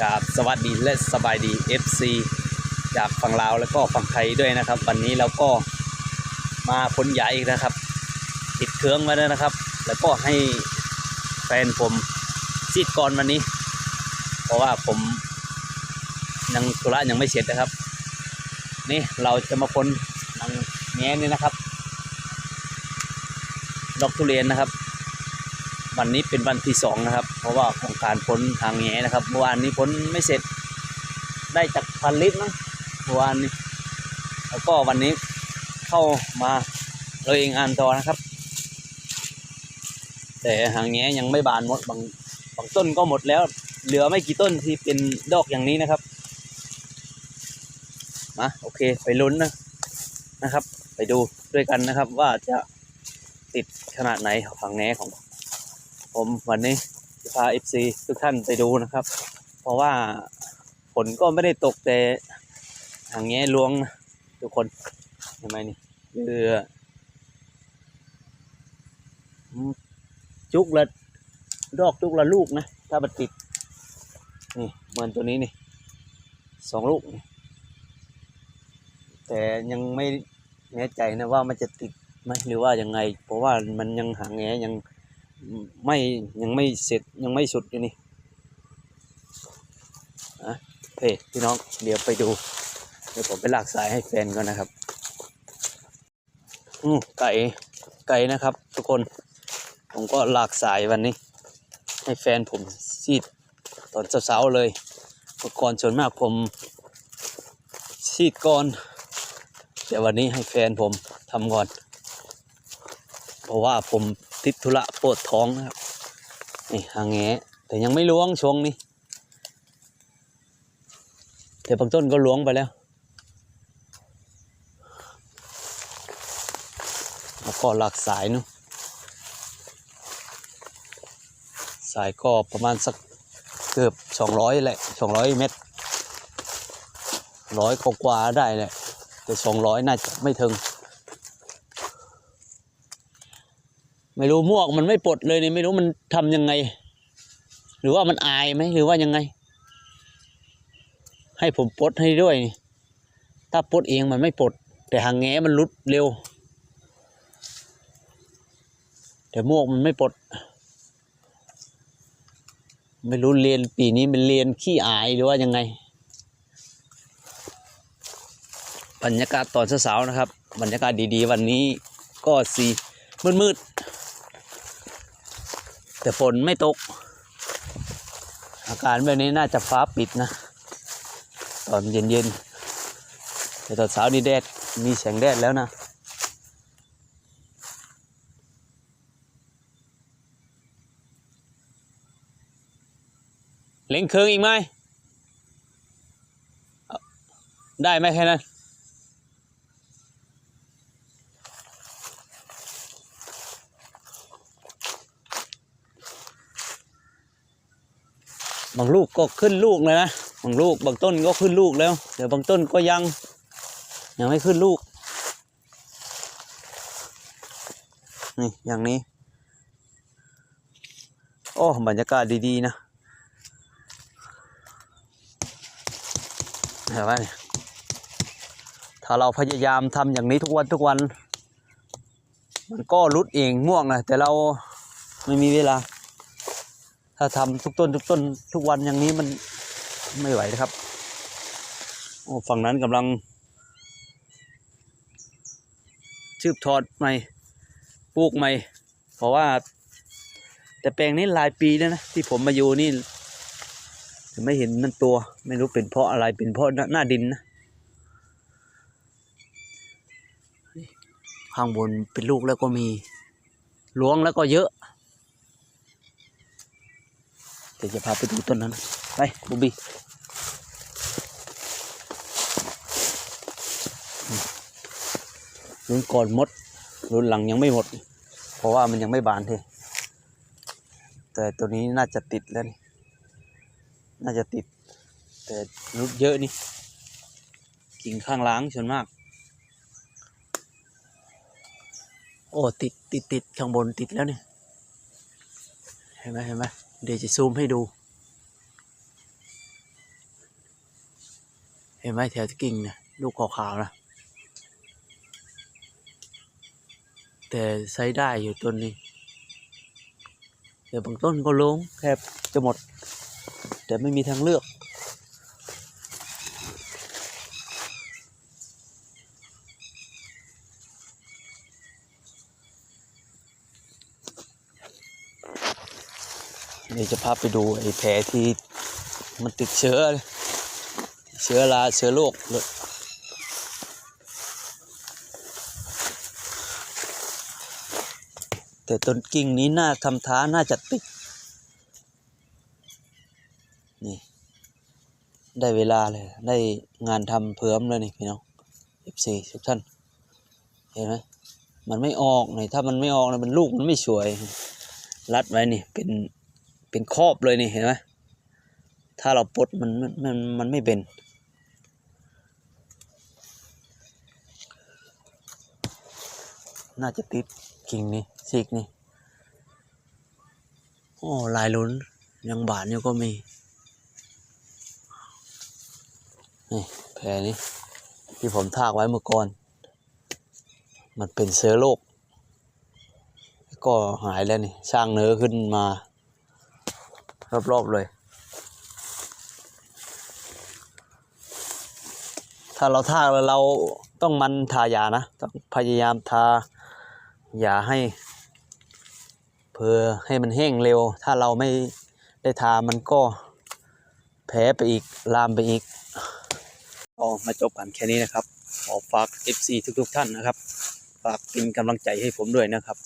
กราบสวัสดีและสบายดี FC จากฝั่งลาวแล้วก็ฝั่งไทยด้วยนะครับ วันนี้เราก็มาพ้นยาอีกนะครับ ติดเครื่องมาแล้วนะครับ แล้วก็ให้แฟนผมซีดก่อนวันนี้ เพราะว่าผมยังธุระยังไม่เสร็จนะครับ นี่เราจะมาพ้นนางแง้นี่นะครับ ดอกทุเรียนนะครับ วันนี้เป็นวันที่สองนะครับ เพราะว่าของการพ้นทางแหนะครับเมื่อวานนี้พ้นไม่เสร็จได้จากพันลิตรมั้งเมื่อวานนี้ แล้วก็วันนี้เข้ามาเราเองอ่านต่อนะครับ แต่หางแง่ยังไม่บานหมดบางบางต้นก็หมดแล้ว เหลือไม่กี่ต้นที่เป็นดอกอย่างนี้นะครับมาโอเคไปลุ้นนะนะครับ ไปดูด้วยกันนะครับว่าจะติดขนาดไหนหางแง่ของ ผมวันนี้จะพา FC ทุกท่านไปดูนะครับ เพราะว่าฝนก็ไม่ได้ตกแต่หางแง่ลวงทุกคนเห็นไหมนี่เรือจุกละดอกจุกละลูกนะ ถ้ามันติด นี่เหมือนตัวนี้นี่สองลูก แต่ยังไม่แน่ใจนะว่ามันจะติดไหมหรือว่ายังไง เพราะว่ามันยังหางแงยัง ไม่ยังไม่เสร็จยังไม่สุดอยู่นี่อะเพพี่น้องเดี๋ยวไปดูเดี๋ยวผมไปลากสายให้แฟนก่อนนะครับ อืมไก่ไก่นะครับ ทุกคน ผมก็ลากสายวันนี้ ให้แฟนผมซีดตอนเช้าๆเลยเมื่อก่อนส่วนมากผมซีดก่อนแต่วันนี้ให้แฟนผมทำก่อน เพราะว่าผม ติดธุระปวดท้องนะครับ นี่หางแงแต่ยังไม่ล้วงช่วงนี้แต่บางต้นก็ล้วงไปแล้วแล้วก็หลักสายเนาะสายก็ประมาณสักเกือบสองร้อยแหละสองร้อยเมตรร้อยกว่าได้แหละแต่สองร้อยน่าจะไม่ถึง ไม่รู้มวกมันไม่ปลดเลยนี่ไม่รู้มันทำยังไง หรือว่ามันอายไหมหรือว่ายังไง ให้ผมปลดให้ด้วย ถ้าปลดเองมันไม่ปลด แต่หางแง้มันรุดเร็ว แต่มวกมันไม่ปลด ไม่รู้เรียนปีนี้มันเรียนขี้อายหรือว่ายังไงบรรยากาศตอนเช้าๆนะครับ บรรยากาศดีๆ วันนี้ก็สีมืดๆ แต่ฝนไม่ตก อาการแบบนี้น่าจะฟ้าปิดนะ ตอนเย็นๆแต่ตอนเช้านี่แดดมีแสงแดดแล้วนะเล็งเคืองอีกไหม ได้ไหมแค่นั้น บางลูกก็ขึ้นลูกเลยนะบางลูกบางต้นก็ขึ้นลูกแล้ว เดี๋ยวบางต้นก็ยังยังไม่ขึ้นลูก นี่อย่างนี้ โอ้บรรยากาศดีๆนะเห็นไหมถ้าเราพยายามทำอย่างนี้ทุกวันทุกวัน มันก็รุดเองง่วงนะแต่เราไม่มีเวลา ถ้าทำทุกต้นทุกต้นทุกวันอย่างนี้มันไม่ไหวนะครับโอ้ฝั่งนั้นกำลังชืบทอดใหม่ปลูกใหม่ เพราะว่า แต่แปลงนี้หลายปีแล้วนะที่ผมมาอยู่นี่ไม่เห็นมันตัว ไม่รู้เป็นเพราะอะไรเป็นเพราะหน้าดินนะข้างบนเป็นลูกแล้วก็มีล้วงแล้วก็เยอะ เดี๋ยวจะพาไปดูต้นนั้น ไปบูบี้รุ่นก่อนหมดรุ่นหลังยังไม่หมด เพราะว่ามันยังไม่บานเทแต่ตัวนี้น่าจะติดแล้วนี่น่าจะติด แต่รุดเยอะนี่กิ่งข้างล้างส่วนมาก โอ้ติดติดติดข้างบนติดแล้วเนี่ยเห็นไหมเห็นไหม เดี๋ยวจะซูมให้ดู เห็นไหมแถวกิ่งนะลูกขาวๆนะแต่ใช้ได้อยู่ต้นนี้เดี๋ยวบางต้นก็ล้งแคบจะหมด แต่ไม่มีทางเลือก เดี๋ยวจะพาไปดูไอ้แผลที่มันติดเชื้อ เชื้อราเชื้อโรคเลยแต่ต้นกิ่งนี้น่าทำท้าน่าจะติด นี่ ได้เวลาเลย ได้งานทำเพิ่มเลยนี่พี่น้อง F4 ทุกท่าน เห็นไหมมันไม่ออกนี่ถ้ามันไม่ออกนะมันลูกมันไม่สวย รัดไว้นี่เป็น เป็นครอบเลยนี่เห็นไหมถ้าเราปลดมันมันมันมันไม่เป็นน่าจะติดกิ่งนี่ซีกนี่โอ้ลายลุ้นยังบานอยู่ก็มีนี่แผลนี้ที่ผมทากไว้เมื่อก่อน มันเป็นเชื้อโรคก็หายแล้วนี่สร้างเนื้อขึ้นมา รอบๆเลย ถ้าเราทาแล้วเราต้องมันทายานะ ต้องพยายามทายาให้ เพื่อให้มันแห้งเร็ว ถ้าเราไม่ได้ทามันก็แผลไปอีก ลามไปอีกก็มาจบกันแค่นี้นะครับ ขอฝาก FC ทุกๆท่านนะครับ ฝากเป็นกำลังใจให้ผมด้วยนะครับ